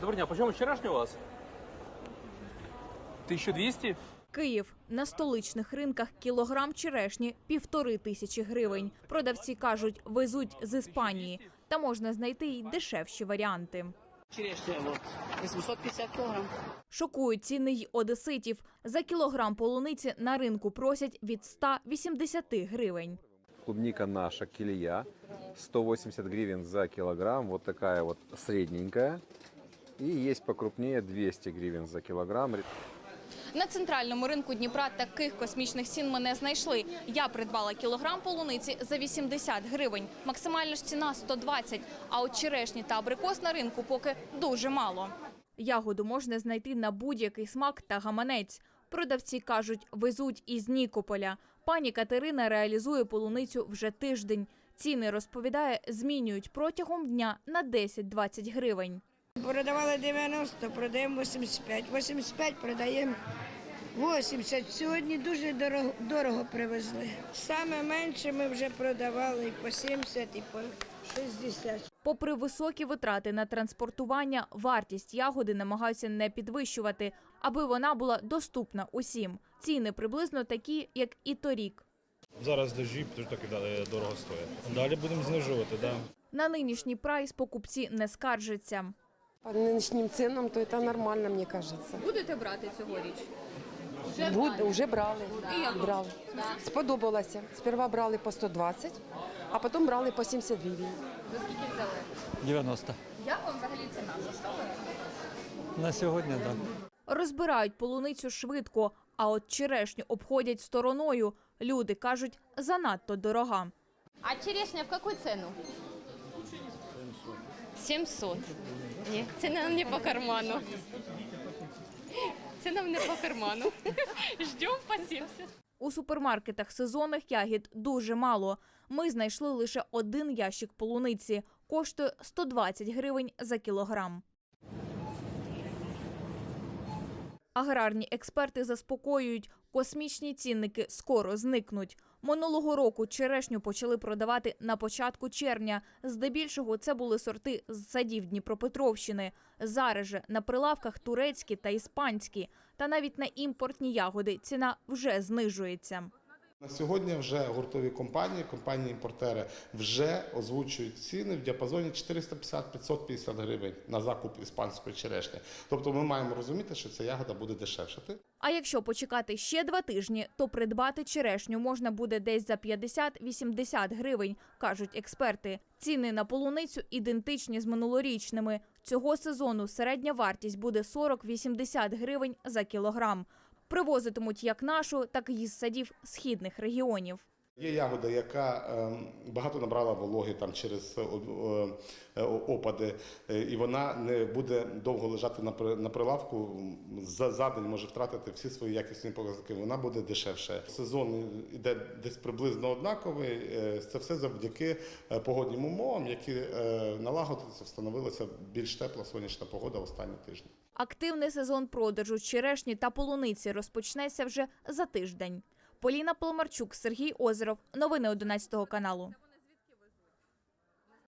Добрый день, а почему вчерашний у вас? 1200? Київ на столичних ринках кілограм черешні півтори тисячі гривень. Продавці кажуть, везуть з Іспанії, та можна знайти й дешевші варіанти. Черешня вот 850 килограмм. Шокують ціни й одеситів. За кілограм полуниці на ринку просять від 180 гривень. Клубника наша килия 180 гривен за килограмм, вот такая вот средненькая. И есть покрупнее 200 гривен за килограмм. На центральному ринку Дніпра таких космічних цін ми не знайшли. Я придбала кілограм полуниці за 80 гривень. Максимальна ж ціна 120, а от черешні та абрикос на ринку поки дуже мало. Ягоду можна знайти на будь-який смак та гаманець. Продавці кажуть, везуть із Нікополя. Пані Катерина реалізує полуницю вже тиждень. Ціни, розповідає, змінюють протягом дня на 10-20 гривень. Продавали 90, продаємо 85. 85 продаємо 80. Сьогодні дуже дорого, дорого привезли. Саме менше ми вже продавали і по 70, і по 60. Попри високі витрати на транспортування, вартість ягоди намагаються не підвищувати, аби вона була доступна усім. Ціни приблизно такі, як і торік. Зараз дожі, тож так і далі дорого стоять. Далі будемо знижувати, да. На нинішній прайс покупці не скаржаться. По нынешним ценам, то это нормально, мне кажется. Будете брати цьогоріч? Буд, уже брали. брали. Сподобалося. Сперва брали по 120, а потім брали по 70 гривень. 90. Як вам взагалі ціна? На сьогодні, так. Розбирають полуницю швидко, а от черешню обходять стороною. Люди кажуть, занадто дорога. А черешня в какую цену? 700. Ні, це нам не по карману. Це нам не по карману. Ждем по 70. У супермаркетах сезонних ягід дуже мало. Ми знайшли лише один ящик полуниці. Коштує 120 гривень за кілограм. Аграрні експерти заспокоюють, космічні цінники скоро зникнуть. Минулого року черешню почали продавати на початку червня. Здебільшого це були сорти з садів Дніпропетровщини. Зараз же на прилавках турецькі та іспанські, та навіть на імпортні ягоди ціна вже знижується. На сьогодні вже гуртові компанії, компанії-імпортери вже озвучують ціни в діапазоні 450-550 гривень на закуп іспанської черешні. Тобто ми маємо розуміти, що ця ягода буде дешевшати. А якщо почекати ще два тижні, то придбати черешню можна буде десь за 50-80 гривень, кажуть експерти. Ціни на полуницю ідентичні з минулорічними. Цього сезону середня вартість буде 40-80 гривень за кілограм. Привозитимуть як нашу, так і з садів східних регіонів. Є ягода, яка ем, багато набрала вологи там через е, е, опади, е, і вона не буде довго лежати на при- прилавку. За, за день може втратити всі свої якісні показники. Вона буде дешевше. Сезон іде десь приблизно однаковий. Це все завдяки погоднім умовам, які налагодилися, встановилася більш тепла сонячна погода останні тижні. Активний сезон продажу черешні та полуниці розпочнеться вже за тиждень. Поліна Поломарчук, Сергій Озеров. Новини 11 каналу.